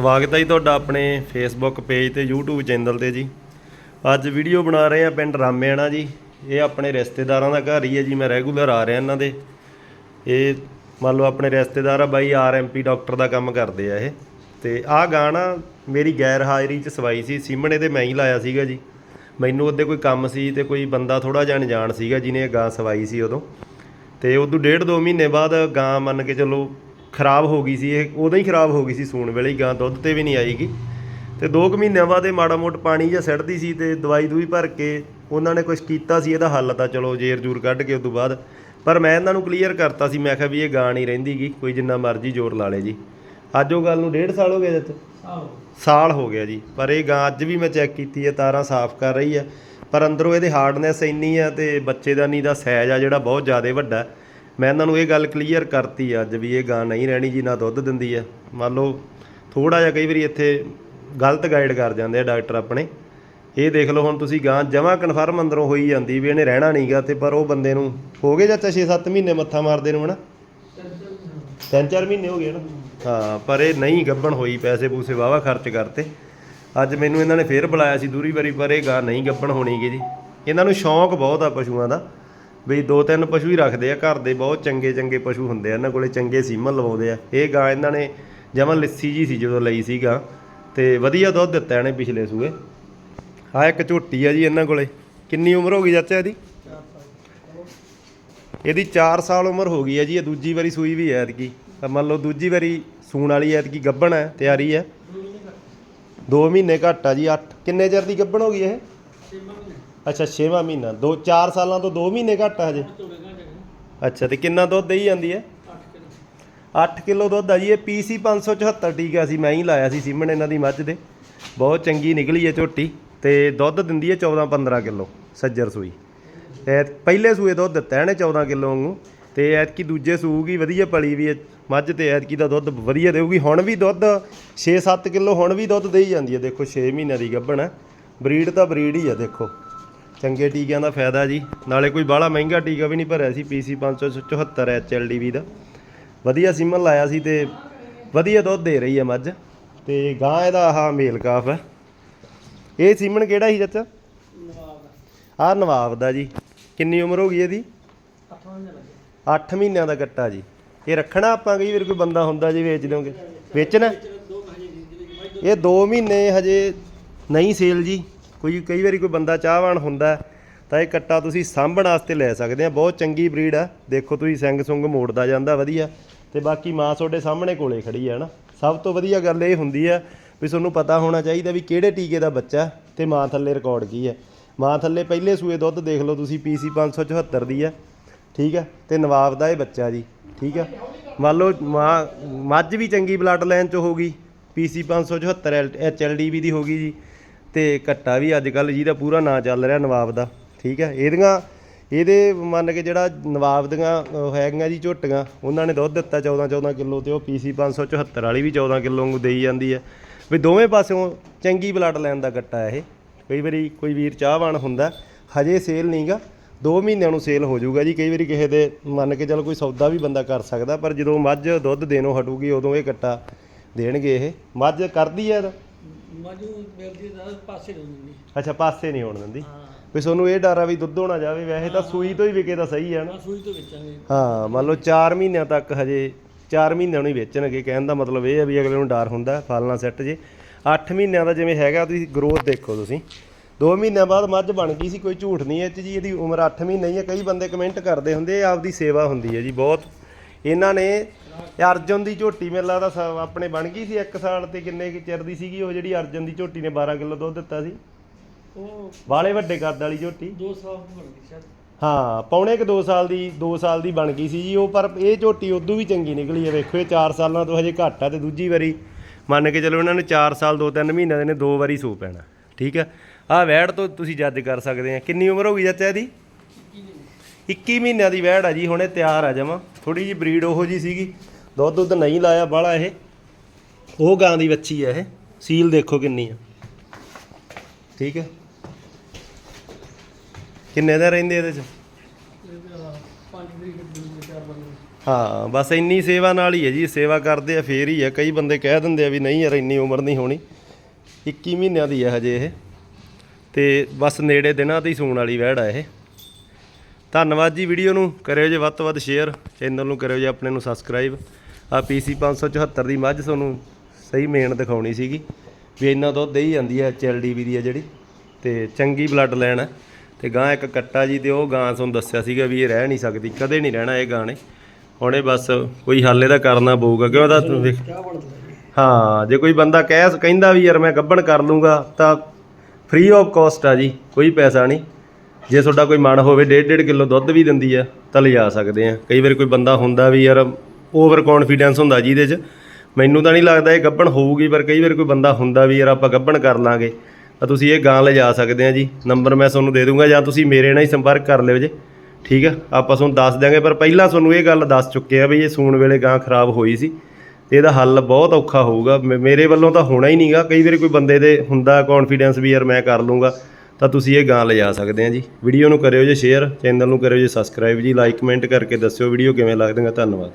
ਸਵਾਗਤ ਹੈ ਜੀ ਤੁਹਾਡਾ ਆਪਣੇ ਫੇਸਬੁੱਕ ਪੇਜ ਤੇ YouTube ਚੈਨਲ ਤੇ ਜੀ। ਅੱਜ ਵੀਡੀਓ ਬਣਾ ਰਹੇ ਆ ਪਿੰਡ ਰਾਮੇਆਣਾ ਜੀ। ਇਹ ਆਪਣੇ ਰਿਸ਼ਤੇਦਾਰਾਂ ਦਾ ਘਰ ਹੀ ਹੈ ਜੀ, ਮੈਂ ਰੈਗੂਲਰ ਆ ਰਿਹਾ ਇਹਨਾਂ ਦੇ। ਇਹ ਮੰਨ ਲਓ ਆਪਣੇ ਰਿਸ਼ਤੇਦਾਰ ਆ, ਬਾਈ ਆਰਐਮਪੀ ਡਾਕਟਰ ਦਾ ਕੰਮ ਕਰਦੇ ਆ ਇਹ। ਤੇ ਆਹ ਗਾਣਾ ਮੇਰੀ ਗੈਰ ਹਾਜ਼ਰੀ 'ਚ ਸਵਾਈ ਸੀ, ਸਿਮਣੇ ਤੇ ਮੈਂ ਹੀ ਲਾਇਆ ਸੀਗਾ ਜੀ। ਮੈਨੂੰ ਉਹਦੇ ਕੋਈ ਕੰਮ ਸੀ ਤੇ ਕੋਈ ਬੰਦਾ ਥੋੜਾ ਜਿਹਾ ਅਣਜਾਣ ਸੀਗਾ, ਜਿਹਨੇ ਇਹ ਗਾਂ ਸਵਾਈ ਸੀ ਉਦੋਂ। ਤੇ ਉਦੋਂ ਡੇਢ ਦੋ ਮਹੀਨੇ ਬਾਅਦ ਗਾਂ ਮੰਨ ਕੇ ਚੱਲੋ ਖਰਾਬ ਹੋ ਗਈ ਸੀ ਇਹ ਉਦੋਂ ਹੀ ਖਰਾਬ ਹੋ ਗਈ ਸੀ ਸੂਣ ਵੇਲੇ ਹੀ ਗਾਂ ਦੁੱਧ ਤੇ ਵੀ ਨਹੀਂ ਆਏਗੀ ਤੇ 2 ਕੁ ਮਹੀਨਿਆਂ ਬਾਅਦ ਇਹ ਮਾੜਾ ਮੋਟ ਪਾਣੀ ਜਿਹਾ ਸਿੱਟਦੀ ਸੀ ਤੇ ਦਵਾਈ ਦੂਈ ਭਰ ਕੇ ਉਹਨਾਂ ਨੇ ਕੁਝ ਕੀਤਾ ਸੀ ਇਹਦਾ ਹੱਲ ਤਾਂ ਚਲੋ ਜੇਰ ਜੂਰ ਕੱਢ ਕੇ ਉਸ ਤੋਂ ਬਾਅਦ। ਪਰ ਮੈਂ ਇਹਨਾਂ ਨੂੰ ਕਲੀਅਰ ਕਰਤਾ ਸੀ ਮੈਂ ਕਿਹਾ ਵੀ ਇਹ ਗਾਂ ਨਹੀਂ ਰਹਿੰਦੀਗੀ ਕੋਈ ਜਿੰਨਾ ਮਰਜ਼ੀ ਜ਼ੋਰ ਲਾ ਲੇ ਜੀ। ਅੱਜ ਉਹ ਗੱਲ ਨੂੰ ਡੇਢ ਸਾਲ ਹੋ ਗਿਆ ਜੱਤ? ਸਾਲ ਹੋ ਗਿਆ ਜੀ। ਪਰ ਇਹ ਗਾਂ ਅੱਜ ਵੀ ਮੈਂ ਚੈੱਕ ਕੀਤੀ ਹੈ ਤਾਰਾਂ ਸਾਫ਼ ਕਰ ਰਹੀ ਹੈ। ਪਰ ਅੰਦਰੋਂ ਇਹਦੇ ਹਾਰਡਨੈਸ ਇੰਨੀ ਆ ਤੇ ਬੱਚੇਦਾਨੀ ਦਾ ਸਾਈਜ਼ ਆ ਜਿਹੜਾ ਬਹੁਤ ਜ਼ਿਆਦਾ ਵੱਡਾ। ਹੈ। ਮੈਂ ਇਹਨਾਂ ਨੂੰ ਇਹ ਗੱਲ ਕਲੀਅਰ ਕਰਤੀ ਆ ਅੱਜ ਵੀ ਇਹ ਗਾਂ ਨਹੀਂ ਰਹਿਣੀ ਜੀ ਨਾ ਦੁੱਧ ਦਿੰਦੀ ਆ। ਮੰਨ ਲਓ ਥੋੜਾ ਜਿਹਾ ਕਈ ਵਾਰੀ ਇੱਥੇ ਗਲਤ ਗਾਈਡ ਕਰ ਜਾਂਦੇ ਆ ਡਾਕਟਰ ਆਪਣੇ। ਇਹ ਦੇਖ ਲਓ, ਹੁਣ ਤੁਸੀਂ ਗਾਂ ਜਮਾ ਕਨਫਰਮ ਅੰਦਰੋਂ ਹੋਈ ਜਾਂਦੀ ਵੀ ਇਹਨੇ ਰਹਿਣਾ ਨਹੀਂਗਾ ਤੇ ਪਰ ਉਹ ਬੰਦੇ ਨੂੰ ਹੋ ਗਏ ਚਾਚਾ 6-7 ਮਹੀਨੇ ਮੱਥਾ ਮਾਰਦੇ ਨੂੰ ਹਨਾ? ਤਿੰਨ ਚਾਰ ਮਹੀਨੇ ਹੋ ਗਏ ਨਾ ਹਾਂ, ਪਰ ਇਹ ਨਹੀਂ ਗੱਬਣ ਹੋਈ ਪੈਸੇ ਪੂਸੇ ਵਾਵਾ ਖਰਚ ਕਰਤੇ। ਅੱਜ ਮੈਨੂੰ ਇਹਨਾਂ ਨੇ ਫੇਰ ਬੁਲਾਇਆ ਸੀ ਦੂਰੀ ਵਾਰੀ, ਪਰ ਇਹ ਗਾਂ ਨਹੀਂ ਗੱਬਣ ਹੋਣੀਗੀ ਜੀ। ਇਹਨਾਂ ਨੂੰ ਸ਼ੌਂਕ ਬਹੁਤ ਆ ਪਸ਼ੂਆਂ ਦਾ। ਵੀ ਦੋ ਤਿੰਨ ਪਸ਼ੂ ਹੀ ਰੱਖਦੇ ਆ, ਘਰ ਦੇ ਬਹੁਤ ਚੰਗੇ ਚੰਗੇ ਪਸ਼ੂ ਹੁੰਦੇ ਆ, ਇਹਨਾਂ ਕੋਲੇ ਚੰਗੇ ਸੀਮਨ ਲਵਾਉਂਦੇ ਆ। ਇਹ ਗਾਂ ਇਹਨਾਂ ਨੇ ਜਮਾਂ ਲੱਸੀ ਜੀ ਸੀ ਜਦੋਂ ਲਈ ਸੀ ਗਾਂ ਤੇ ਵਧੀਆ ਦੁੱਧ ਦਿੱਤਾ ਇਹਨੇ ਪਿਛਲੇ ਸੂਏ। ਆ ਇੱਕ ਝੋਟੀ ਆ ਜੀ ਇਹਨਾਂ ਕੋਲੇ। ਕਿੰਨੀ ਉਮਰ ਹੋ ਗਈ ਚਾਚਾ ਇਹਦੀ? ਇਹਦੀ 4 ਸਾਲ ਉਮਰ ਹੋ ਗਈ ਹੈ ਜੀ, ਇਹ ਦੂਜੀ ਵਾਰੀ ਸੂਈ ਵੀ ਹੈ ਐਤਕੀ। ਮੰਨ ਲਓ ਦੂਜੀ ਵਾਰੀ ਸੂਣ ਵਾਲੀ ਐਤਕੀ ਗੱਭਣ ਹੈ ਤਿਆਰੀ ਹੈ 2 ਮਹੀਨੇ ਘੱਟ ਆ ਜੀ 8 ਕਿੰਨੇ ਚਿਰ ਦੀ ਗੱਭਣ ਹੋ ਗਈ ਇਹ? ਅੱਛਾ 6ਵਾਂ ਮਹੀਨਾ। 2 4 ਸਾਲਾਂ ਤੋਂ 2 ਮਹੀਨੇ ਘੱਟ ਆ ਹਜੇ? ਅੱਛਾ, ਤੇ ਕਿੰਨਾ ਦੁੱਧ ਦੇਈ ਜਾਂਦੀ ਹੈ? 8 ਕਿਲੋ ਦੁੱਧ ਆ ਜੀ, ਇਹ ਪੀਸੀ 574 ਟੀਕਾ ਸੀ ਮੈਂ ਹੀ ਲਾਇਆ ਸੀ ਸਿਮਣ ਇਹਨਾਂ ਦੀ ਮੱਝ ਦੇ। ਬਹੁਤ ਚੰਗੀ ਨਿਕਲੀ ਹੈ ਝੋਟੀ, ਤੇ ਦੁੱਧ ਦਿੰਦੀ ਹੈ 14 15 ਕਿਲੋ, ਸੱਜਰ ਸੂਈ। ਤੇ ਪਹਿਲੇ ਸੂਏ ਦੁੱਧ ਦਿੱਤਾ ਇਹਨੇ 14 ਕਿਲੋ ਵਾਂਗੂ, ਤੇ ਐਤਕੀ ਦੂਜੇ ਸੂਗੀ ਵਧੀਆ ਪਲੀ ਵੀ ਮੱਝ ਤੇ ਐਤਕੀ ਦਾ ਦੁੱਧ ਵਧੀਆ ਦੇਊਗੀ। ਹੁਣ ਵੀ ਦੁੱਧ 6-7 ਕਿਲੋ, ਹੁਣ ਵੀ ਦੁੱਧ ਦੇਈ ਜਾਂਦੀ ਹੈ। ਦੇਖੋ 6 ਮਹੀਨਿਆਂ ਦੀ ਗੱਭਣ ਹੈ, ਬਰੀਡ ਤਾਂ ਬਰੀਡ ਹੀ ਆ ਦੇਖੋ। ਚੰਗੇ ਟੀਕਿਆਂ ਦਾ ਫਾਇਦਾ ਜੀ। ਨਾਲੇ ਕੋਈ ਬਾਹਲਾ ਮਹਿੰਗਾ ਟੀਕਾ ਵੀ ਨਹੀਂ ਭਰਿਆ ਸੀ ਪੀਸੀ 574 ਐਚਐਲਡੀਵੀ ਦਾ। ਵਧੀਆ ਸਿਮਨ ਲਾਇਆ ਸੀ ਤੇ ਵਧੀਆ ਦੁੱਧ ਦੇ ਰਹੀ ਹੈ ਮੱਝ। ਤੇ ਗਾਂ ਇਹਦਾ ਆਹ ਮੇਲ ਕਾਫ ਹੈ। ਇਹ ਸਿਮਨ ਕਿਹੜਾ ਸੀ ਚਾਚਾ? ਆਹ ਨਵਾਬ ਦਾ ਜੀ। ਕਿੰਨੀ ਉਮਰ ਹੋ ਗਈ ਇਹਦੀ? 8 ਮਹੀਨਿਆਂ ਦਾ ਕੱਟਾ ਜੀ। ਇਹ ਰੱਖਣਾ ਆਪਾਂ ਕਈ ਵਾਰ ਕੋਈ ਬੰਦਾ ਹੁੰਦਾ ਜੀ ਵੇਚ ਦਿਓਗੇ? ਵੇਚਣਾ? ਇਹ 2 ਮਹੀਨੇ ਹਜੇ ਨਹੀਂ ਸੇਲ ਜੀ। ਕੋਈ ਕਈ ਵਾਰੀ ਕੋਈ ਬੰਦਾ ਚਾਹਵਾਨ ਹੁੰਦਾ ਤਾਂ ਇਹ ਕੱਟਾ ਤੁਸੀਂ ਸਾਂਭਣ ਵਾਸਤੇ ਲੈ ਸਕਦੇ ਆ। ਬਹੁਤ ਚੰਗੀ ਬਰੀਡ ਆ। ਦੇਖੋ ਤੁਸੀਂ, ਸਿੰਘ ਸੁੰਗ ਮੋੜਦਾ ਜਾਂਦਾ, ਵਧੀਆ। ਤੇ ਬਾਕੀ ਮਾਂ ਤੁਹਾਡੇ ਸਾਹਮਣੇ ਕੋਲੇ ਖੜੀ ਆ ਨਾ ਸਭ ਤੋਂ ਵਧੀਆ ਗੱਲ ਇਹ ਹੁੰਦੀ ਆ ਵੀ ਤੁਹਾਨੂੰ ਪਤਾ ਹੋਣਾ ਚਾਹੀਦਾ ਵੀ ਕਿਹੜੇ ਟੀਕੇ ਦਾ ਬੱਚਾ ਤੇ ਮਾਂ ਥੱਲੇ ਰਿਕਾਰਡ ਕੀ ਹੈ ਮਾਂ ਥੱਲੇ ਪਹਿਲੇ ਸੂਏ ਦੁੱਧ ਦੇਖ ਲਓ ਤੁਸੀਂ ਪੀਸੀ 574 ਦੀ ਆ, ਠੀਕ ਹੈ ਤੇ ਨਵਾਬ ਦਾ ਇਹ ਬੱਚਾ ਜੀ, ਠੀਕ ਆ? ਮੰਨ ਲਓ ਮਾਂ, ਮੱਝ ਵੀ ਚੰਗੀ ਬਲੱਡ ਲਾਈਨ ਚ ਹੋਗੀ ਪੀਸੀ 574 ਐਚਐਲਡੀਬੀ ਦੀ ਹੋਗੀ ਜੀ। ਤੇ ਕੱਟਾ ਵੀ ਅੱਜ ਕੱਲ ਜਿਹਦਾ ਪੂਰਾ ਨਾਂ ਚੱਲ ਰਿਹਾ ਨਵਾਬ ਦਾ, ਠੀਕ ਹੈ? ਇਹਦੀਆਂ, ਇਹਦੇ ਮੰਨ ਕੇ ਜਿਹੜਾ ਨਵਾਬ ਦੀਆਂ ਹੈਗੀਆਂ ਜੀ ਝੋਟੀਆਂ, ਉਹਨਾਂ ਨੇ ਦੁੱਧ ਦਿੱਤਾ 14 14 ਕਿਲੋ ਤੇ ਉਹ ਪੀਸੀ 574 ਵਾਲੀ ਵੀ 14 ਕਿਲੋ ਵਾਂਗੂ ਦੇਈ ਜਾਂਦੀ ਹੈ। ਵੀ ਦੋਵੇਂ ਪਾਸਿਓਂ ਚੰਗੀ ਬਲੱਡ ਲਾਈਨ ਦਾ ਕੱਟਾ ਇਹ। ਕਈ ਵਾਰੀ ਕੋਈ ਵੀਰ ਚਾਹਵਾਨ ਹੁੰਦਾ, ਹਜੇ ਸੇਲ ਨਹੀਂਗਾ 2 ਮਹੀਨਿਆਂ ਨੂੰ ਸੇਲ ਹੋ ਜਾਊਗਾ ਜੀ, ਕਈ ਵਾਰੀ ਕਿਸੇ ਦੇ ਮੰਨ ਕੇ ਚੱਲ ਕੋਈ ਸੌਦਾ ਵੀ ਬੰਦਾ ਕਰ ਸਕਦਾ, ਪਰ ਜਦੋਂ ਮੱਝ ਦੁੱਧ ਦੇਣੋਂ ਹਟੂਗੀ, ਉਦੋਂ ਇਹ ਕੱਟਾ ਦੇਣਗੇ ਇਹ। ਮੱਝ ਕਰਦੀ ਹੈ ਮਿਲਦੀ ਪਾਸੇ ਅੱਛਾ ਪਾਸੇ ਨਹੀਂ ਹੋਣ ਦਿੰਦੀ। ਹਾਂ। ਵੀ ਤੁਹਾਨੂੰ ਇਹ ਡਰ ਆ ਵੀ ਦੁੱਧ ਹੋਣਾ ਜਾਵੇ ਵੈਸੇ ਤਾਂ ਸੂਈ ਤੋਂ ਹੀ ਵਿਕੇ ਤਾਂ ਸਹੀ ਹੈ ਨਾ। ਆ ਸੂਈ ਤੋਂ ਵੇਚਾਂਗੇ। ਹਾਂ ਮੰਨ ਲਓ 4 ਮਹੀਨਿਆਂ ਤੱਕ ਹਜੇ 4 ਮਹੀਨਿਆਂ ਨੂੰ ਹੀ ਵੇਚਣਗੇ। ਕਹਿਣ ਦਾ ਮਤਲਬ ਇਹ ਹੈ ਵੀ ਅਗਲੇ ਨੂੰ ਡਰ ਹੁੰਦਾ ਫਲਣਾ ਸੈੱਟ ਜੇ। 8 ਮਹੀਨਿਆਂ ਦਾ ਜਿਵੇਂ ਹੈਗਾ ਤੁਸੀਂ ਗਰੋਥ ਦੇਖੋ ਤੁਸੀਂ। 2 ਮਹੀਨਿਆਂ ਬਾਅਦ ਮੱਝ ਬਣ ਗਈ ਸੀ ਕੋਈ ਝੂਠ ਨਹੀਂ ਇਹ 'ਚ ਜੀ ਇਹਦੀ ਉਮਰ 8 ਮਹੀਨੇ ਹੀ ਹੈ ਕਈ ਬੰਦੇ ਕਮੈਂਟ ਕਰਦੇ ਹੁੰਦੇ ਇਹ ਆਪਦੀ ਸੇਵਾ ਹੁੰਦੀ ਹੈ ਜੀ ਬਹੁਤ। ਇਹਨਾਂ ਨੇ ਇਹ ਅਰਜਨ ਦੀ ਝੋਟੀ ਮੈਨੂੰ ਲੱਗਦਾ ਸ- ਆਪਣੇ ਬਣ ਗਈ ਸੀ 1 ਸਾਲ ਤੇ ਕਿੰਨੇ ਕੁ ਚਿਰ ਦੀ ਸੀਗੀ ਉਹ ਜਿਹੜੀ ਅਰਜਨ ਦੀ ਝੋਟੀ ਨੇ 12 ਕਿਲੋ ਦੁੱਧ ਦਿੱਤਾ ਸੀ। ਉਹ ਵਾਲੇ ਵੱਡੇ ਕੱਦ ਵਾਲੀ ਝੋਟੀ। ਦੋ ਸਾਲ ਬਣ ਗਈ ਸ਼ਾਇਦ। ਹਾਂ ਪੌਣੇ ਕੁ 2 ਸਾਲ ਦੀ 2 ਸਾਲ ਦੀ ਬਣ ਗਈ ਸੀ ਜੀ ਉਹ ਪਰ ਇਹ ਝੋਟੀ ਉਦੋਂ ਵੀ ਚੰਗੀ ਨਿਕਲੀ ਹੈ ਵੇਖੋ ਇਹ 4 ਸਾਲਾਂ ਤੋਂ ਹਜੇ ਘੱਟ ਆ ਤੇ ਦੂਜੀ ਵਾਰੀ ਮੰਨ ਕੇ ਚਲੋ ਇਹਨਾਂ ਨੇ 4 ਸਾਲ 2-3 ਮਹੀਨਿਆਂ ਦੇ ਨੇ ਦੋ ਵਾਰੀ ਸੂ ਪੈਣਾ ਠੀਕ ਹੈ ਆਹ ਵੈੜ ਤੋਂ ਤੁਸੀਂ ਜੱਜ ਕਰ ਸਕਦੇ ਆ ਕਿੰਨੀ ਉਮਰ ਹੋ ਗਈ ਚਾਚਾ ਇਹਦੀ 21 ਮਹੀਨਿਆਂ ਦੀ ਵੈੜ ਆ ਜੀ, ਹੁਣੇ ਤਿਆਰ ਆ ਜਮਾ। ਥੋੜੀ ਜੀ ਬਰੀਡ ਉਹੋ ਜੀ ਸੀਗੀ। ਦੁੱਧ ਦੁੱਧ ਨਹੀਂ ਲਾਇਆ, ਬਾਹਲਾ ਇਹ। ਉਹ ਗਾਂ ਦੀ ਬੱਚੀ ਆ ਇਹ। ਸੀਲ ਦੇਖੋ ਕਿੰਨੀ ਆ। ਠੀਕ ਹੈ ਕਿੰਨੇ ਦਾ ਰਹਿੰਦੇ ਇਹਦੇ ਚ? ਹਾਂ, ਬਸ ਇੰਨੀ ਸੇਵਾ ਨਾਲ ਹੀ ਹੈ ਜੀ। ਸੇਵਾ ਕਰਦੇ ਆ, ਫੇਰ ਹੀ ਆ। ਕਈ ਬੰਦੇ ਕਹਿ ਦਿੰਦੇ ਆ ਵੀ ਨਹੀਂ ਯਾਰ, ਇੰਨੀ ਉਮਰ ਨਹੀਂ ਹੋਣੀ। 21 ਮਹੀਨਿਆਂ ਦੀ ਹੈ ਹਜੇ ਇਹ। ਤੇ ਬਸ ਨੇੜੇ ਦਿਨਾਂ ਤੇ ਹੀ ਸੂਣ ਵਾਲੀ ਵਹਿੜ ਆ ਇਹ। ਧੰਨਵਾਦ ਜੀ ਵੀਡੀਓ ਨੂੰ। ਕਰਿਓ ਜੇ ਵੱਧ ਤੋਂ ਵੱਧ ਸ਼ੇਅਰ ਚੈਨਲ ਨੂੰ ਕਰਿਓ ਜੇ ਆਪਣੇ ਨੂੰ ਸਬਸਕ੍ਰਾਈਬ ਆ ਪੀਸੀ 574 ਦੀ ਮੱਝ ਤੁਹਾਨੂੰ ਸਹੀ ਮੇਨ ਦਿਖਾਉਣੀ ਸੀਗੀ। ਵੀ ਇੰਨਾ ਦੁੱਧ ਦੇਈ ਜਾਂਦੀ ਹੈ ਐਚਐਲਡੀਬੀ ਦੀ ਹੈ ਜਿਹੜੀ। ਤੇ ਚੰਗੀ ਬਲੱਡ ਲਾਈਨ ਹੈ ਤੇ ਗਾਂ ਇੱਕ ਕੱਟਾ ਜੀ ਤੇ ਉਹ ਗਾਂ ਤੁਹਾਨੂੰ ਦੱਸਿਆ ਸੀਗਾ ਵੀ ਇਹ ਰਹਿ ਨਹੀਂ ਸਕਦੀ। ਕਦੇ ਨਹੀਂ ਰਹਿਣਾ ਇਹ ਗਾਂ ਨੇ। ਹੁਣ ਇਹ ਬਸ ਕੋਈ ਹੱਲ ਇਹਦਾ ਕਰਨਾ ਪਊਗਾ। ਕਿਉਂ ਉਹਦਾ ਤੂੰ ਵੇਖ ਹਾਂ, ਜੇ ਕੋਈ ਬੰਦਾ ਕਹਿ ਕਹਿੰਦਾ ਵੀ ਯਾਰ ਮੈਂ ਗੱਬਣ ਕਰ ਲੂੰਗਾ ਤਾਂ ਫ੍ਰੀ ਆਫ ਕਾਸਟ ਆ ਜੀ। ਕੋਈ ਪੈਸਾ ਨਹੀਂ। ਜੇ ਤੁਹਾਡਾ ਕੋਈ ਮਨ ਹੋਵੇ 1.5 ਕਿਲੋ ਦੁੱਧ ਵੀ ਦਿੰਦੀ ਆ, ਤਾਂ ਲਿਜਾ ਸਕਦੇ ਆ। ਕਈ ਵਾਰ ਕੋਈ ਬੰਦਾ ਹੁੰਦਾ ਵੀ ਯਾਰ ਓਵਰ ਕੌਨਫੀਡੈਂਸ ਹੁੰਦਾ ਜਿਹਦੇ 'ਚ। ਮੈਨੂੰ ਤਾਂ ਨਹੀਂ ਲੱਗਦਾ ਇਹ ਗੱਭਣ ਹੋਊਗੀ, ਪਰ ਕਈ ਵਾਰ ਕੋਈ ਬੰਦਾ ਹੁੰਦਾ ਵੀ ਯਾਰ, ਆਪਾਂ ਗੱਭਣ ਕਰ ਲਾਂਗੇ। ਤਾਂ ਤੁਸੀਂ ਇਹ ਗਾਂ ਲਿਜਾ ਸਕਦੇ ਆ ਜੀ। ਨੰਬਰ ਮੈਂ ਤੁਹਾਨੂੰ ਦੇ ਦੂੰਗਾ, ਜਾਂ ਤੁਸੀਂ ਮੇਰੇ ਨਾਲ ਹੀ ਸੰਪਰਕ ਕਰ ਲਿਓ ਜੇ। ਠੀਕ ਆ? ਆਪਾਂ ਤੁਹਾਨੂੰ ਦੱਸ ਦਿਆਂਗੇ, ਪਰ ਪਹਿਲਾਂ ਤੁਹਾਨੂੰ ਇਹ ਗੱਲ ਦੱਸ ਚੁੱਕੇ ਆ ਵੀ ਇਹ ਸੂਣ ਵੇਲੇ ਗਾਂ ਖਰਾਬ ਹੋਈ ਸੀ। ਤੇ ਇਹਦਾ ਹੱਲ ਬਹੁਤ ਔਖਾ ਹੋਊਗਾ। ਮੇ- ਮੇਰੇ ਵੱਲੋਂ ਤਾਂ ਹੋਣਾ ਹੀ ਨਹੀਂਗਾ ਕਈ ਵਾਰੀ ਕੋਈ ਬੰਦੇ ਦੇ ਹੁੰਦਾ ਕੌਨਫੀਡੈਂਸ ਵੀ ਯਾਰ, ਮੈਂ ਕਰ ਲੂੰਗਾ। ਤਾਂ ਤੁਸੀਂ ਇਹ ਗਾਂ ਲਿਜਾ ਸਕਦੇ ਆ ਜੀ। ਵੀਡੀਓ ਨੂੰ ਕਰਿਓ ਜੇ ਸ਼ੇਅਰ ਚੈਨਲ ਨੂੰ ਕਰਿਓ ਜੇ ਸਬਸਕ੍ਰਾਈਬ ਜੀ। ਲਾਈਕ ਕਮੈਂਟ ਕਰਕੇ ਦੱਸਿਓ ਵੀਡੀਓ ਕਿਵੇਂ ਲੱਗਦੀਆਂ ਧੰਨਵਾਦ।